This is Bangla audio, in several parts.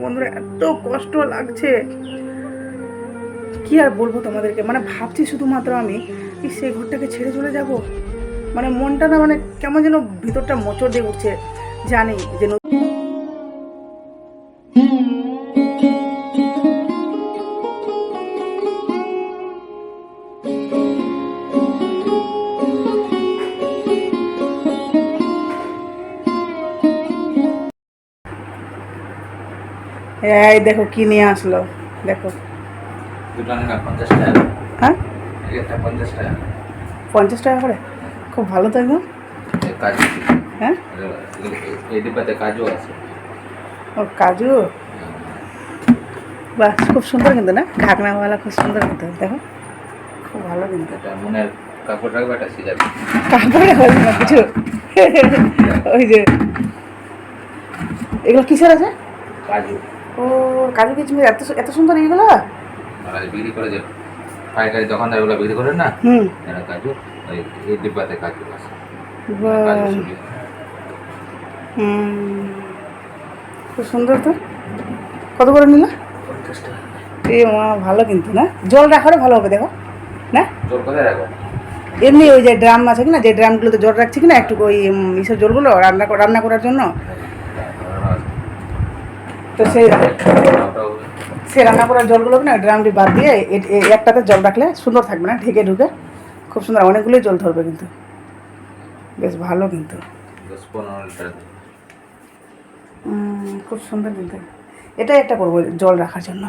বন্ধুরা এত কষ্ট লাগছে। কি আর বলব তোমাদেরকে? মানে ভাবছি শুধুমাত্র আমি, কি সেই ঘরটাকে ছেড়ে চলে যাব? মানে মনটা না মানে কেমন যেন ভিতরটা মোচড় দিয়ে উঠছে। জানি যে এই দেখো কি নিয়ে আসলো দেখো। দুটো পঞ্চাশ টাকা। হ্যাঁ? পঞ্চাশ টাকা। করে? খুব ভালো তো একদম হ্যাঁ? কাজু আছে। ও কাজু? বাহ খুব সুন্দর কিন্তু না? ঢাকনাওয়ালা খুব সুন্দর কিন্তু দেখো। খুব ভালো কিন্তু। কাপড় রাখবে একটা তারপরে হল না কিছু। ওই যে। এগুলো কিসের আছে? কাজু। ও কাজু কিচমিচ এত এত সুন্দর এইগুলো আর বিক্রি করে যে পাইকারি দোকানদার ওগুলো বিক্রি করে না? হুম। এরা কাজু ওই এই ডিব্বাতে কাজু আছে। হুম। খুব সুন্দর তো? কত করে নিল? এই মা ভালো কিন্তু না? জল রাখারও ভালো হবে দেখো না? জোর কোথায় রাখো এমনি ওই যে ড্রাম আছে কিনা যে ড্রামগুলোতে জল রাখছি কিনা একটু ওই ইসের জলগুলো রান্না রান্না করার জন্য তো সেই ওটাও সে রান্না করার জলগুলো না ড্রামটি বাদ দিয়ে একটাতে জল রাখলে সুন্দর থাকবে না ঢেকে ঢুকে। খুব সুন্দর অনেকগুলোই জল ধরবে কিন্তু। বেশ ভালো কিন্তু। খুব সুন্দর কিন্তু। এটাই একটা করব জল রাখার জন্য।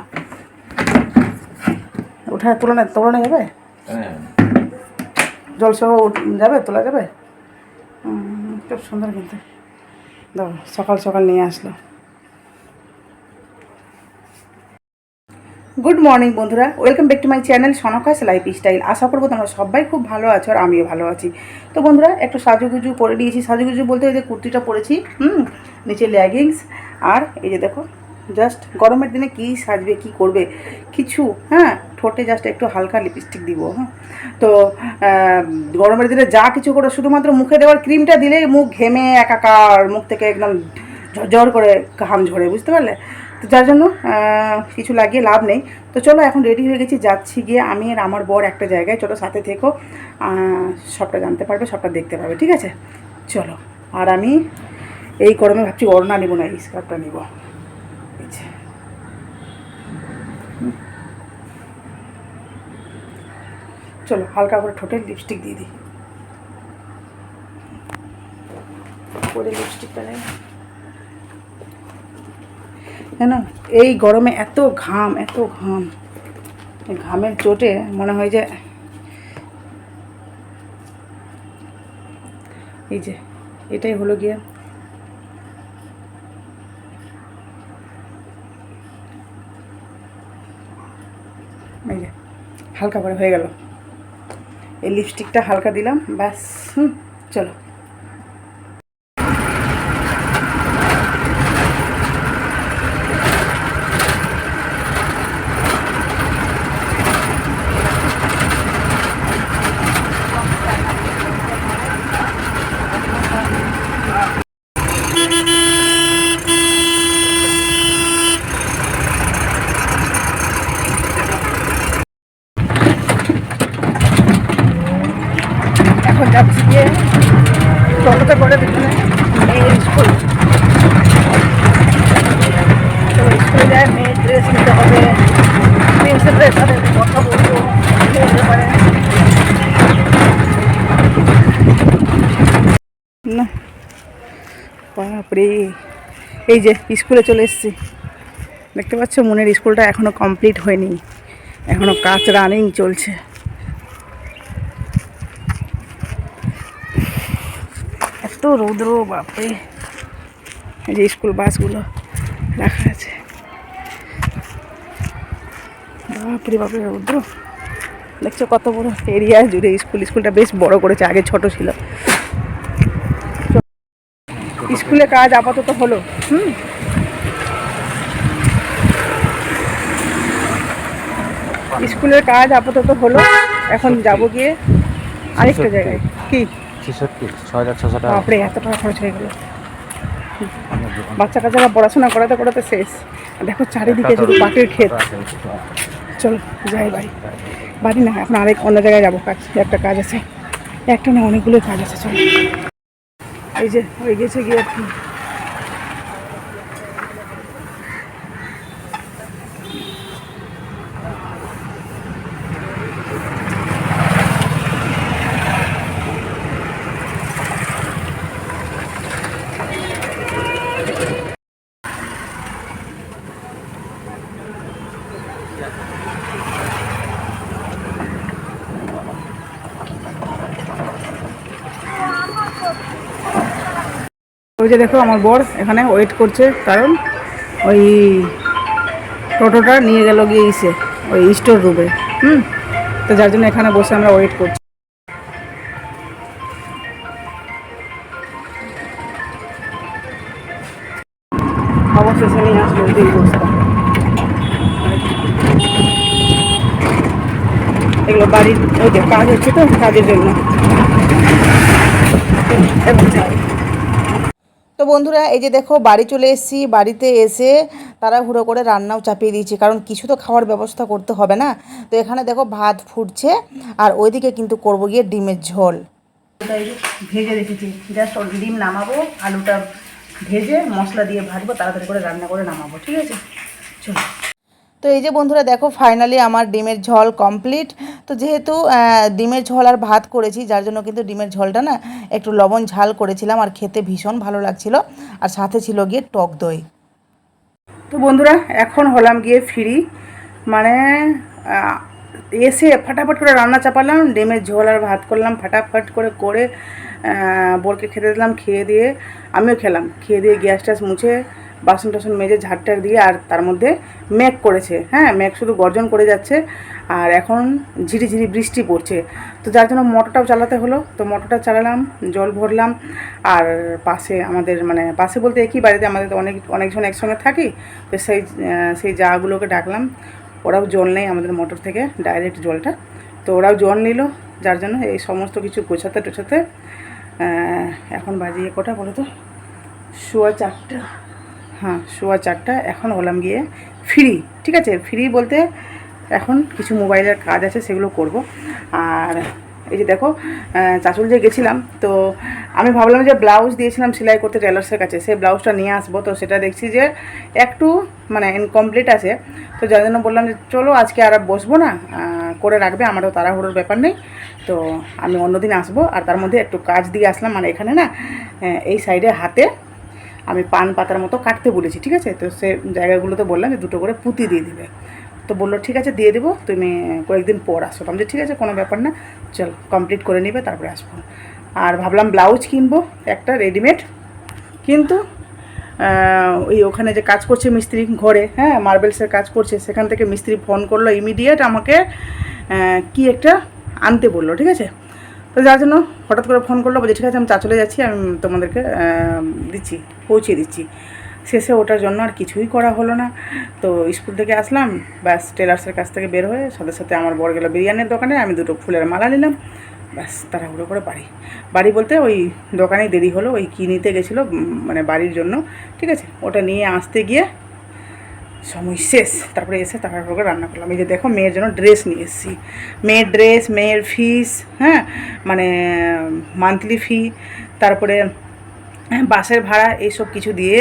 ওঠা তুলনা তোলানো যাবে? হ্যাঁ। জল সহ যাবে তোলা যাবে? খুব সুন্দর কিন্তু। দাও সকাল সকাল নিয়ে আসলো। গুড মর্নিং বন্ধুরা। Welcome back to my channel সনকাস life style আশা করব তোমরা সবাই খুব ভালো আছো আর আমিও ভালো আছি। তো বন্ধুরা, একটু সাজুগুজু পরে নিয়েছি সাজুগুজু বলতে এই যে কুর্তিটা পরেছি, হুম, নিচে লেগিংস আর এই যে দেখো জাস্ট গরমের দিনে কী সাজবে, কি করবে, কিছু হ্যাঁ ঠোঁটে জাস্ট একটু হালকা লিপস্টিক দিব হ্যাঁ। তো গরমের দিনে যা কিছু করে, শুধুমাত্র মুখে দেওয়ার ক্রিমটা দিলেই মুখ ঘেমে একাকার, মুখ থেকে একদম ঝরঝর করে ঘাম ঝরে, বুঝতে পারলে? তো যার জন্য কিছু লাগিয়ে লাভ নেই। তো চলো এখন রেডি হয়ে গেছি, যাচ্ছি গিয়ে আমি আর আমার বর একটা জায়গায়। চলো সাথে থেকো সবটা জানতে পারবে, সবটা দেখতে পারবে ঠিক আছে? চলো, আর আমি এই গরমে ভাবছি ওড়না নিব না, এই স্কার্টটা নিব। চলো, হালকা করে ঠোঁটে লিপস্টিক দিয়ে দিই। করে লিপস্টিকটা নেই। জানো এই গরমে এত ঘাম এত ঘাম। ঘামের চোটে মনে হয় যে এই যে, এটাই হলো গিয়ে এই যে, হালকা করে হয়ে গেল। এই লিপস্টিকটা হালকা দিলাম, ব্যাস, হুম, চলো এখন যাচ্ছি গিয়ে টোটোতে করে পিছনে মেয়ের স্কুল তো স্কুলে যায় মেয়ের ড্রেস নিতে হবে প্রিন্সিপালের সাথে কথা বলব এই ব্যাপারে না বাপরে। এই যে, স্কুলে চলে এসেছি। দেখতে পাচ্ছ, মনের স্কুলটা এখনও কমপ্লিট হয়নি। এখনও কাজ রানিং চলছে। এত রৌদ্র, বাপরে। এই যে, স্কুল বাসগুলো রাখা আছে। বাপরে বাপরে, রৌদ্র। দেখছ কত বড় এরিয়া জুড়ে স্কুল। স্কুলটা বেশ বড় করেছে, আগে ছোট ছিল। স্কুলে কাজ আপাতত হলো হুম? স্কুলের কাজ আপাতত হলো এখন যাব গিয়ে আরেকটা জায়গায়। কি? ছেষট্টি ছ হাজার ছশো টাকা। বাপরে এত টাকা খরচ হয়ে গেল। বাচ্চা কাচ্চারা পড়াশোনা করাতে করাতে শেষ। আর দেখো চারিদিকে শুধু পাটের ক্ষেত। চলো যাই বাড়ি। বাড়ি না এখন আরেক অন্য জায়গায় যাব। কাজ একটা কাজ আছে। একটা না অনেকগুলো কাজ আছে চলো। এই যে হয়ে গেছে গিয়ে আর কি। ওই যে দেখো আমার বর এখানে ওয়েট করছে, কারণ ওই টোটোটা নিয়ে গেল গিয়ে ইসে ওই স্টোর রুমে হুম? তো যার জন্য এখানে বসে আমরা ওয়েট করছি। নিয়ে বাড়ির, ওই যে কাজ হচ্ছে তো, কাজের জন্য। তো বন্ধুরা, এই যে দেখো, বাড়ি চলে এসেছি। বাড়িতে এসে তারা হুড়ো করে রান্নাও চাপিয়ে দিয়েছে, কারণ কিছু তো খাওয়ার ব্যবস্থা করতে হবে না। তো এখানে দেখো, ভাত ফুটছে, আর ওইদিকে কিন্তু করব গিয়ে ডিমের ঝোল। ভেজে রেখেছি। জাস্ট ডিম নামাবো, আলুটা ভেজে মশলা দিয়ে ভাজবো, তাড়াতাড়ি করে রান্না করে নামাবো, ঠিক আছে? চলো। তো এই যে বন্ধুরা দেখো ফাইনালি আমার ডিমের ঝোল কমপ্লিট তো যেহেতু ডিমের ঝোল আর ভাত করেছি, যার জন্য কিন্তু ডিমের ঝোলটা না একটু লবণ ঝাল করেছিলাম আর খেতে ভীষণ ভালো লাগছিল। আর সাথে ছিল গিয়ে টক দই। তো বন্ধুরা, এখন হলাম গিয়ে ফ্রি। মানে এসে ফাটাফাট করে রান্না চাপালাম, ডিমের ঝোল আর ভাত করলাম, ফাটাফাট করে করে বোরকে খেতে দিলাম, খেয়ে দিয়ে আমিও খেলাম। খেয়ে দিয়ে গ্যাস ট্যাস মুছে বাসন টাসন মেজে ঝাড়টার দিয়ে আর তার মধ্যে মেঘ করেছে। হ্যাঁ মেঘ শুধু গর্জন করে যাচ্ছে আর এখন ঝিরিঝিরি বৃষ্টি পড়ছে। তো যার জন্য মোটরটাও চালাতে হলো। তো মোটরটা চালালাম, জল ভরলাম আর পাশে আমাদের মানে পাশে বলতে একই বাড়িতে আমাদের তো অনেক, অনেকজন একসঙ্গে থাকি। তো সেই সেই জাগুলোকে ডাকলাম। ওরাও জল নেই আমাদের মোটর থেকে, ডাইরেক্ট জলটা। তো ওরাও জল নিল, যার জন্য এই সমস্ত কিছু গোছাতে টোছাতে এখন বাজিয়ে কটা বলো তো সোয়া চারটা। হ্যাঁ সোয়া চারটা, এখন হলাম গিয়ে ফ্রি ঠিক আছে? ফ্রি বলতে এখন কিছু মোবাইলের কাজ আছে, সেগুলো করব। আর এই যে দেখো চাচুল যে গেছিলাম, তো আমি ভাবলাম যে ব্লাউজ দিয়েছিলাম সেলাই করতে টেলার্সের কাছে। সেই ব্লাউজটা নিয়ে আসব, তো সেটা দেখছি যে একটু মানে ইনকমপ্লিট আছে। তো যার জন্য বললাম যে চলো, আজকে আর বসবো না করে রাখবে, আমারও তাড়াহুড়োর ব্যাপার নেই। তো আমি অন্যদিন আসব, আর তার মধ্যে একটু কাজ দিয়ে আসলাম। মানে এখানে না এই সাইডে হাতে আমি পান পাতার মতো কাটতে বলেছি, ঠিক আছে? তো সে জায়গাগুলোতে বললাম যে দুটো করে পুঁতি দিয়ে দিবে। তো বলল, ঠিক আছে, দিয়ে দেবো, তুমি কয়েকদিন পর আসো। আমি যে ঠিক আছে, কোনো ব্যাপার না, চল কমপ্লিট করে নিবে, তারপরে আসব। আর ভাবলাম ব্লাউজ কিনবো, একটা রেডিমেড কিন্তু ওই ওখানে যে কাজ করছে মিস্ত্রি ঘরে হ্যাঁ মার্বেলসের কাজ করছে, সেখান থেকে মিস্ত্রি ফোন করল ইমিডিয়েট আমাকে কি একটা আনতে বলল, ঠিক আছে? তো যার জন্য হঠাৎ করে ফোন করল, বলছে, ঠিক আছে, আমি চা চলে যাচ্ছি, আমি তোমাদেরকে দিচ্ছি পৌঁছে দিচ্ছি। শেষে ওটার জন্য আর কিছুই করা হলো না। তো স্কুল থেকে আসলাম, ব্যাস টেলার্সের কাছ থেকে বের হয়ে সাথে সাথে আমার বড় গেলো বিরিয়ানির দোকানে, আমি দুটো ফুলের মালা নিলাম, ব্যাস, তাড়াহুড়ো করে বাড়ি। বাড়ি বলতে ওই দোকানেই দেরি হলো, ওই কী নিতে গেছিল মানে বাড়ির জন্য, ঠিক আছে? ওটা নিয়ে আসতে গিয়ে সময় শেষ তারপরে এসে তারপরে রান্না করলাম। এই যে দেখো মেয়ের জন্য ড্রেস নিয়ে এসেছি। মেয়ের ড্রেস মেয়ের ফিস হ্যাঁ? মানে মান্থলি ফি তারপরে হ্যাঁ, বাসের ভাড়া এইসব কিছু দিয়ে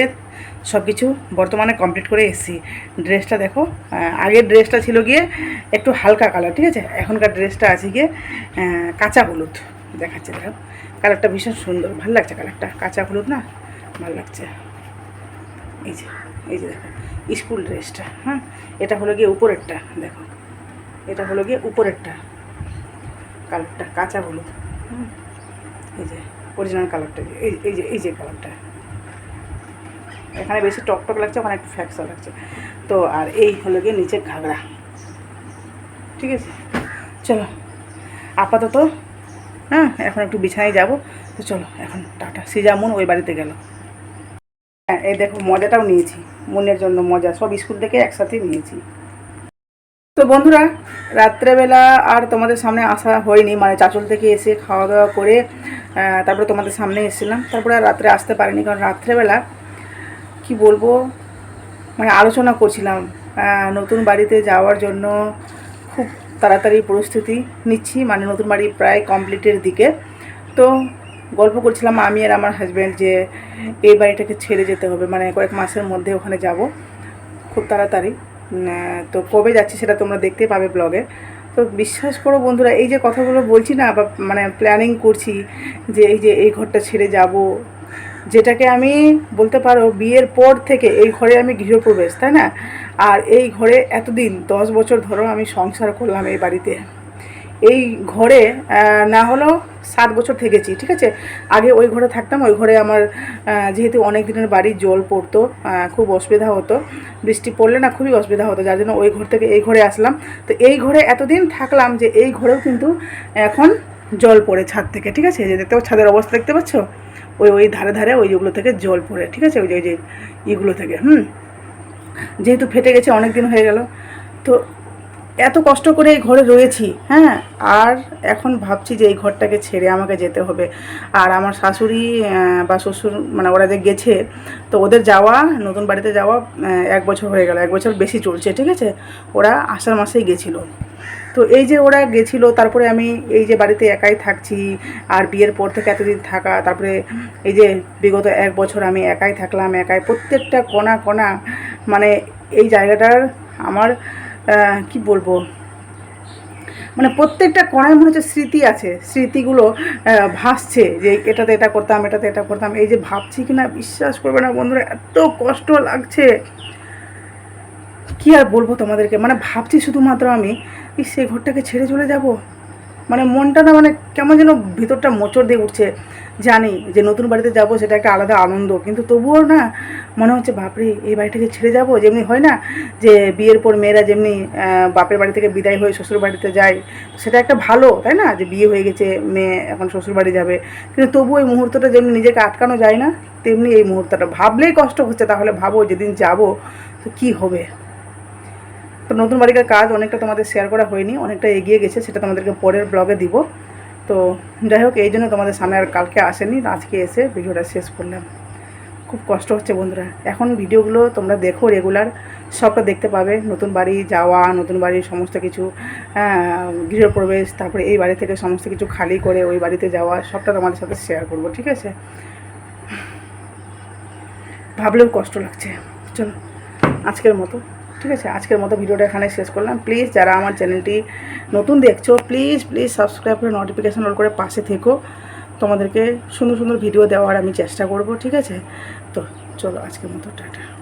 সব কিছু বর্তমানে কমপ্লিট করে এসেছি। ড্রেসটা দেখো আগের ড্রেসটা ছিল গিয়ে একটু হালকা কালার ঠিক আছে? এখনকার ড্রেসটা আছে গিয়ে কাঁচা হলুদ দেখাচ্ছে দেখো। কালারটা ভীষণ সুন্দর ভালো লাগছে কালারটা কাঁচা হলুদ না? ভালো লাগছে। এই যে এই যে দেখো। স্কুল ড্রেসটা হ্যাঁ? এটা হলো গিয়ে উপরেরটা দেখো। এটা হলো গিয়ে উপরেরটা। কালারটা কাঁচা হলুদ হুম, এই যে অরিজিনাল কালারটা এই এই যে এই যে কালারটা। এখানে বেশি টকটক লাগছে ওখানে একটু ফ্যাক্সা লাগছে। তো আর এই হলো গিয়ে নিচে ঘাগরা। ঠিক আছে? চলো আপাতত হ্যাঁ? এখন একটু বিছানায় যাব। তো চলো এখন টাটা। সিজামুন ওই বাড়িতে গেল। হ্যাঁ এই দেখো, মজাটাও নিয়েছি। মনের জন্য মজা, সব স্কুল থেকে একসাথেই নিয়েছি। তো বন্ধুরা, রাত্রেবেলা আর তোমাদের সামনে আসা হয়নি মানে চাচল থেকে এসে খাওয়া দাওয়া করে তারপরে তোমাদের সামনে এসেছিলাম। তারপরে আর রাত্রে আসতে পারিনি, কারণ রাত্রেবেলা, কি বলব মানে আলোচনা করছিলাম নতুন বাড়িতে যাওয়ার জন্য খুব তাড়াতাড়ি প্রস্তুতি নিচ্ছি মানে নতুন বাড়ি প্রায় কমপ্লিটের দিকে। তো গল্প করছিলাম আমি আর আমার হাজব্যান্ড যে এই বাড়িটাকে ছেড়ে যেতে হবে। মানে কয়েক মাসের মধ্যে ওখানে যাব। খুব তাড়াতাড়ি। তো কবে যাচ্ছি সেটা তোমরা দেখতে পাবে ব্লগে তো বিশ্বাস করো বন্ধুরা, এই যে কথাগুলো বলছি না বা মানে প্ল্যানিং করছি যে এই যে এই ঘরটা ছেড়ে যাব, যেটাকে আমি বলতে পারো বিয়ের পর থেকে এই ঘরে আমি গৃহপ্রবেশ, তাই না? আর এই ঘরে এতদিন, দশ বছর ধরো আমি সংসার করলাম এই বাড়িতে। এই ঘরে না হলেও সাত বছর থেকেছি, ঠিক আছে? আগে ওই ঘরে থাকতাম, ওই ঘরে আমার যেহেতু অনেক দিনের বাড়ি, জল পড়তো খুব অসুবিধা হতো, বৃষ্টি পড়লে না খুবই অসুবিধা হতো, যার জন্য ওই ঘর থেকে এই ঘরে আসলাম। তো এই ঘরে এতদিন থাকলাম যে এই ঘরেও কিন্তু এখন জল পড়ে ছাদ থেকে, ঠিক আছে? যে দেখতে ছাদের অবস্থা দেখতে পাচ্ছ? ওই ওই ধারে ধারে ওই ওগুলো থেকে জল পড়ে, ঠিক আছে? ওই যে ওই যে ইগুলো থেকে, হুম? যেহেতু ফেটে গেছে অনেক দিন হয়ে গেল। তো এত কষ্ট করে এই ঘরে রয়েছি হ্যাঁ? আর এখন ভাবছি যে এই ঘরটাকে ছেড়ে আমাকে যেতে হবে। আর আমার শাশুড়ি বা শ্বশুর মানে ওরা যে গেছে, তো ওদের যাওয়া, নতুন বাড়িতে যাওয়া এক বছর হয়ে গেল। এক বছর বেশি চলছে, ঠিক আছে? ওরা আষাঢ় মাসেই গেছিল। তো এই যে ওরা গেছিল, তারপরে আমি এই যে বাড়িতে একাই থাকছি, আর বিয়ের পর থেকে এতদিন থাকা, তারপরে এই যে বিগত এক বছর আমি একাই থাকলাম, একাই প্রত্যেকটা কোণা কোণা মানে এই জায়গাটার আমার কি বলব? মানে প্রত্যেকটা কোণায় মনে হচ্ছে স্মৃতি আছে, স্মৃতিগুলো ভাসছে যে এটাতে এটা করতাম, এটাতে এটা করতাম। এই যে ভাবছি কিনা বিশ্বাস করবে না বন্ধুরা, এত কষ্ট লাগছে। কি আর বলব তোমাদেরকে? মানে ভাবছি শুধুমাত্র আমি সেই ঘরটাকে ছেড়ে চলে যাব? মানে মনটা না মানে কেমন যেন ভিতরটা মোচড় দিয়ে উঠছে। জানি যে নতুন বাড়িতে যাব সেটা একটা আলাদা আনন্দ। কিন্তু তবুও না মনে হচ্ছে, বাপরে, এই বাড়িটাকে ছেড়ে যাব? যেমনি হয় না যে বিয়ের পর মেয়েরা যেমনি বাপের বাড়ি থেকে বিদায় হয়ে শ্বশুর বাড়িতে যায়, সেটা একটা ভালো, তাই না? যে বিয়ে হয়ে গেছে, মেয়ে এখন শ্বশুর বাড়ি যাবে। কিন্তু তবু এই মুহূর্তটা যেমনি নিজেকে আটকানো যায় না, তেমনি এই মুহূর্তটা। ভাবলেই কষ্ট হচ্ছে, তাহলে ভাবো যেদিন যাব, তো কি হবে? তো নতুন বাড়িকার কাজ অনেকটা তোমাদের শেয়ার করা হয়নি, অনেকটা এগিয়ে গেছে, সেটা তোমাদেরকে পরের ব্লগে দিব। তো যাই হোক, এই জন্য তোমাদের সামনে আর কালকে আসেনি আজকে এসে ভিডিওটা শেষ করলাম। খুব কষ্ট হচ্ছে বন্ধুরা। এখন ভিডিওগুলো তোমরা দেখো রেগুলার সবটা দেখতে পাবে। নতুন বাড়ি যাওয়া, নতুন বাড়ির সমস্ত কিছু গৃহপ্রবেশ, তারপরে এই বাড়ি থেকে সমস্ত কিছু খালি করে ওই বাড়িতে যাওয়া, সবটা তোমাদের সাথে শেয়ার করব, ঠিক আছে? ভাবলেও কষ্ট লাগছে। চলো, আজকের মতো। ঠিক আছে? আজকের মতো ভিডিওটা এখানে শেষ করলাম। প্লিজ যারা আমার চ্যানেলটি নতুন দেখছ প্লিজ প্লিজ সাবস্ক্রাইব করে নোটিফিকেশান অল করে পাশে থেকো। তোমাদেরকে সুন্দর সুন্দর ভিডিও দেওয়ার আমি চেষ্টা করব, ঠিক আছে? তো চলো আজকের মতো, টাটা।